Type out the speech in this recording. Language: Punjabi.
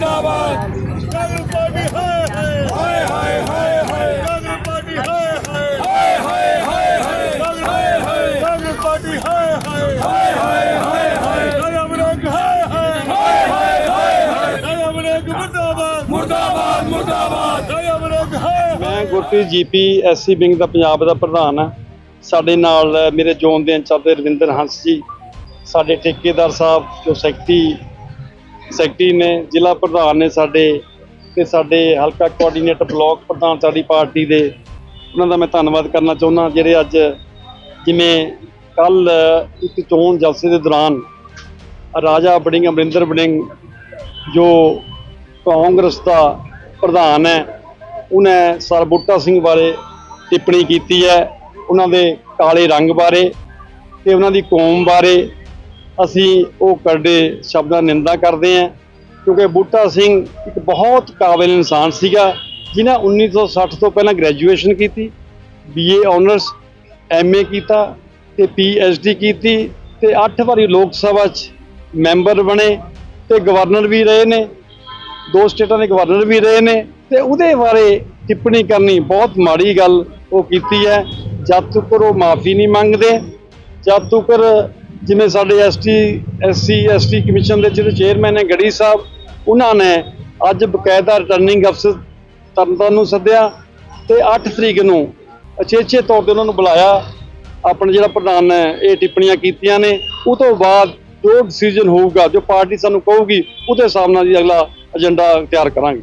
ਮੁਰਦਾਬਾਦ ਕਾਂਗਰਸ ਪਾਰਟੀ ਹਾਏ ਹਾਏ ਹਾਏ ਹਾਏ ਹਾਏ ਕਾਂਗਰਸ ਪਾਰਟੀ ਹਾਏ ਹਾਏ ਹਾਏ ਹਾਏ ਹਾਏ ਹਾਏ ਹਾਏ ਕਾਂਗਰਸ ਪਾਰਟੀ ਹਾਏ ਹਾਏ ਹਾਏ ਹਾਏ ਹਾਏ ਹਾਏ ਨਇਆ ਬਰੰਗ ਹਾਏ ਹਾਏ ਹਾਏ ਹਾਏ ਹਾਏ ਹਾਏ ਨਇਆ ਬਰੰਗ ਮੁਰਦਾਬਾਦ ਮੁਰਦਾਬਾਦ ਮੁਰਦਾਬਾਦ ਨਇਆ ਬਰੰਗ ਹਾਏ ਮੈਂ ਗੁਰਪ੍ਰੀਤ ਜੀਪੀ, ਐਸਸੀ ਵਿੰਗ ਦਾ ਪੰਜਾਬ ਦਾ ਪ੍ਰਧਾਨ ਹਾਂ। ਸਾਡੇ ਨਾਲ ਮੇਰੇ ਜ਼ੋਨ ਦੇ ਇੰਚਾਰਜ ਰਵਿੰਦਰ ਹੰਸ ਜੀ, ਸਾਡੇ ਠੇਕੇਦਾਰ ਸਾਹਿਬ, ਜੋ ਸੈਕਟਰੀ ਸੈਕਟਰੀ ਨੇ, ਜ਼ਿਲ੍ਹਾ ਪ੍ਰਧਾਨ ਨੇ ਸਾਡੇ ਤੇ ਸਾਡੇ ਹਲਕਾ ਕੋਆਰਡੀਨੇਟਰ ਬਲਾਕ ਪ੍ਰਧਾਨ ਸਾਡੀ ਪਾਰਟੀ ਦੇ, ਉਹਨਾਂ ਦਾ ਮੈਂ ਧੰਨਵਾਦ ਕਰਨਾ ਚਾਹੁੰਦਾ, ਜਿਹੜੇ ਅੱਜ ਜਿਵੇਂ ਕੱਲ ਇੱਕ ਚੋਣ ਜਲਸੇ ਦੇ ਦੌਰਾਨ ਰਾਜਾ ਬੜਿੰਗ ਅਮਰਿੰਦਰ ਬੜਿੰਗ ਜੋ ਕਾਂਗਰਸ ਦਾ ਪ੍ਰਧਾਨ ਹੈ, ਉਹਨੇ ਸਰ ਬੂਟਾ ਸਿੰਘ ਬਾਰੇ ਟਿੱਪਣੀ ਕੀਤੀ ਹੈ, ਉਹਨਾਂ ਦੇ ਕਾਲੇ ਰੰਗ ਬਾਰੇ ਤੇ ਉਹਨਾਂ ਦੀ ਕੌਮ ਬਾਰੇ ਅਸੀਂ ਉਹ ਕਰਦੇ ਸ਼ਬਦਾਂ ਨਿੰਦਾ ਕਰਦੇ ਹਾਂ, ਕਿਉਂਕਿ ਬੂਟਾ ਸਿੰਘ ਇੱਕ ਬਹੁਤ ਕਾਬਿਲ ਇਨਸਾਨ ਸੀਗਾ ਜਿਨ੍ਹਾਂ 1960 ਤੋਂ ਪਹਿਲਾਂ ਗ੍ਰੈਜੂਏਸ਼ਨ ਕੀਤੀ ਬੀਏ ਆਨਰਸ ਐਮਏ ਕੀਤਾ ਤੇ ਪੀਐਚਡੀ ਕੀਤੀ ਤੇ 8 ਵਾਰੀ ਲੋਕ ਸਭਾ 'ਚ ਮੈਂਬਰ ਬਣੇ ਤੇ ਗਵਰਨਰ ਵੀ ਰਹੇ ਨੇ, ਦੋ ਸਟੇਟਾਂ ਦੇ ਗਵਰਨਰ ਵੀ ਰਹੇ ਨੇ ਤੇ ਉਹਦੇ ਬਾਰੇ ਟਿੱਪਣੀ ਕਰਨੀ ਬਹੁਤ ਮਾੜੀ ਗੱਲ ਉਹ ਕੀਤੀ ਹੈ। ਜਦ ਤੱਕ ਉਹ ਮਾਫੀ ਨਹੀਂ ਮੰਗਦੇ, ਜਦ ਤੱਕ ਜਿਵੇਂ ਸਾਡੇ ਐਸਟੀ ਐਸਸੀ ਐਸਟੀ ਕਮਿਸ਼ਨ ਦੇ ਜਿਹੜੇ ਚੇਅਰਮੈਨ ਨੇ, ਗੜੀ ਸਾਹਿਬ, ਉਹਨਾਂ ਨੇ ਅੱਜ ਬਕਾਇਦਾ ਰਿਟਰਨਿੰਗ ਅਫਸਰ ਤਰਨਤਾਰਨ ਨੂੰ ਸੱਦਿਆ ਤੇ 8 ਤਰੀਕ ਨੂੰ ਅਚੇਚੇ ਤੌਰ ਤੇ ਉਹਨਾਂ ਨੂੰ ਬੁਲਾਇਆ। ਆਪਣਾ ਜਿਹੜਾ ਪ੍ਰਧਾਨ ਨੇ, ਇਹ ਟਿੱਪਣੀਆਂ ਕੀਤੀਆਂ ਨੇ। ਉਹ ਤੋਂ ਬਾਅਦ ਜੋ ਡਿਸੀਜਨ ਹੋਊਗਾ, ਜੋ ਪਾਰਟੀ ਸਾਨੂੰ ਕਹੂਗੀ, ਉਹਦੇ ਹਿਸਾਬ ਨਾਲ ਜੀ ਅਗਲਾ ਏਜੰਡਾ ਤਿਆਰ ਕਰਾਂਗੇ।